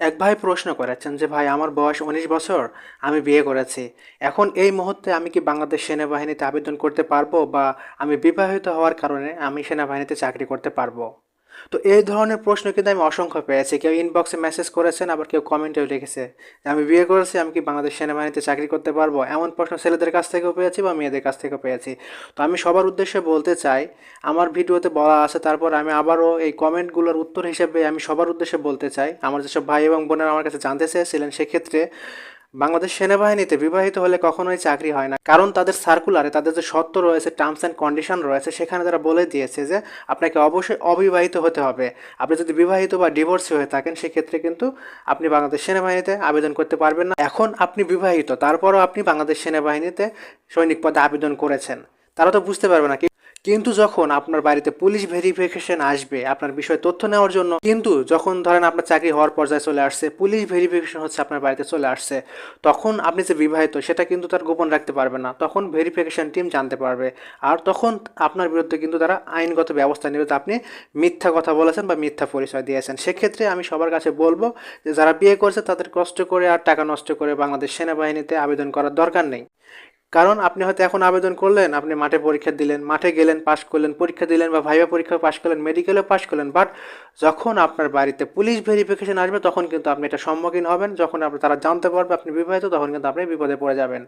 এক ভাই প্রশ্ন করেছেন যে, ভাই, আমার বয়স উনিশ বছর, আমি বিয়ে করেছি। এখন এই মুহূর্তে আমি কি বাংলাদেশ সেনাবাহিনীতে আবেদন করতে পারব বা আমি বিবাহিত হওয়ার কারণে আমি সেনাবাহিনীতে চাকরি করতে পারব? তো এই ধরনের প্রশ্ন কিন্তু আমি অসংখ্য পেয়েছি। কেউ ইনবক্সে মেসেজ করেছেন, আবার কেউ কমেন্টেও লিখেছে। আমি বিয়ে করেছি, আমি কি বাংলাদেশ সেনাবাহিনীতে চাকরি করতে পারব? এমন প্রশ্ন ছেলেদের কাছ থেকেও পেয়েছি বা মেয়েদের কাছ থেকেও পেয়েছি। তো আমি সবার উদ্দেশ্যে বলতে চাই, আমার ভিডিওতে বলা আছে, তারপর আমি আবারও এই কমেন্টগুলোর উত্তর হিসেবে আমি সবার উদ্দেশ্যে বলতে চাই। আমার যেসব ভাই এবং বোনেরা আমার কাছে জানতে চেয়েছিলেন, সেক্ষেত্রে বাংলাদেশ সেনাবাহিনীতে বিবাহিত হলে কখনোই চাকরি হয় না। কারণ তাদের সার্কুলারে তাদের যে শর্ত রয়েছে টার্মস অ্যান্ড কন্ডিশন রয়েছে, সেখানে তারা বলে দিয়েছে যে আপনাকে অবশ্যই অবিবাহিত হতে হবে। আপনি যদি বিবাহিত বা ডিভোর্সি হয়ে থাকেন, সেক্ষেত্রে কিন্তু আপনি বাংলাদেশ সেনাবাহিনীতে আবেদন করতে পারবেন না। এখন আপনি বিবাহিত, তারপরও আপনি বাংলাদেশ সেনাবাহিনীতে সৈনিক পদে আবেদন করেছেন। তারা তো বুঝতে পারবে না কিন্তু যখন আপনার বাড়িতে পুলিশ ভেরিফিকেশন আসবে আপনার বিষয়ে তথ্য নেওয়ার জন্য, কিন্তু যখন ধরেন আপনার চাকরি হওয়ার পর্যায়ে চলে আসছে, পুলিশ ভেরিফিকেশন হচ্ছে আপনার বাড়িতে চলে আসছে, তখন আপনি যে বিবাহিত সেটা কিন্তু তার গোপন রাখতে পারবে না। তখন ভেরিফিকেশন টিম জানতে পারবে। আর তখন আপনার বিরুদ্ধে কিন্তু তারা আইনগত ব্যবস্থা নেবে আপনি মিথ্যা কথা বলেছেন বা মিথ্যা পরিচয় দিয়েছেন। সেক্ষেত্রে আমি সবার কাছে বলব যে যারা বিয়ে করছে তাদের কষ্ট করে আর টাকা নষ্ট করে বাংলাদেশ সেনাবাহিনীতে আবেদন করার দরকার নেই। কারণ আপনি হয়তো এখন আবেদন করলেন, আপনি মাঠে পরীক্ষা দিলেন, মাঠে গেলেন, পাশ করলেন, পরীক্ষা দিলেন বা ভাইবা পরীক্ষা পাশ করলেন, মেডিকেলেও পাশ করলেন বাট যখন আপনার বাড়িতে পুলিশ ভেরিফিকেশন আসবে, তখন কিন্তু আপনি এটা সম্মুখীন হবেন। যখন আপনি, তারা জানতে পারবে আপনি বিবাহিত, তখন কিন্তু আপনি বিপদে পড়ে যাবেন।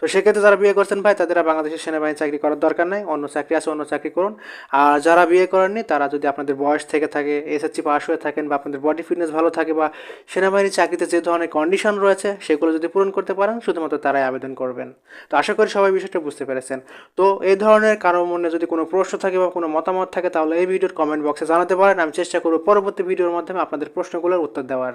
তো সেক্ষেত্রে যারা বিয়ে করছেন ভাই, তাদের বাংলাদেশের সেনাবাহিনী চাকরি করার দরকার নেই, অন্য চাকরি আছে, অন্য চাকরি করুন। আর যারা বিয়ে করেননি, তারা যদি আপনাদের বয়স থেকে থাকে এসএসসি পাস হয়ে থাকেন বা আপনাদের বডি ফিটনেস ভালো থাকে বা সেনাবাহিনীর চাকরিতে যে ধরনের কন্ডিশন রয়েছে, সেগুলো যদি পূরণ করতে পারেন, শুধুমাত্র তারাই আবেদন করবেন। তো আশা করি সবাই বিষয়টা বুঝতে পেরেছেন। তো এই ধরনের কারও মনে যদি কোনো প্রশ্ন থাকে বা কোনো মতামত থাকে, তাহলে এই ভিডিওর কমেন্ট বক্সে জানাতে পারেন। আমি চেষ্টা করব পরবর্তী ভিডিওর মাধ্যমে আপনাদের প্রশ্নগুলোর উত্তর দেওয়ার।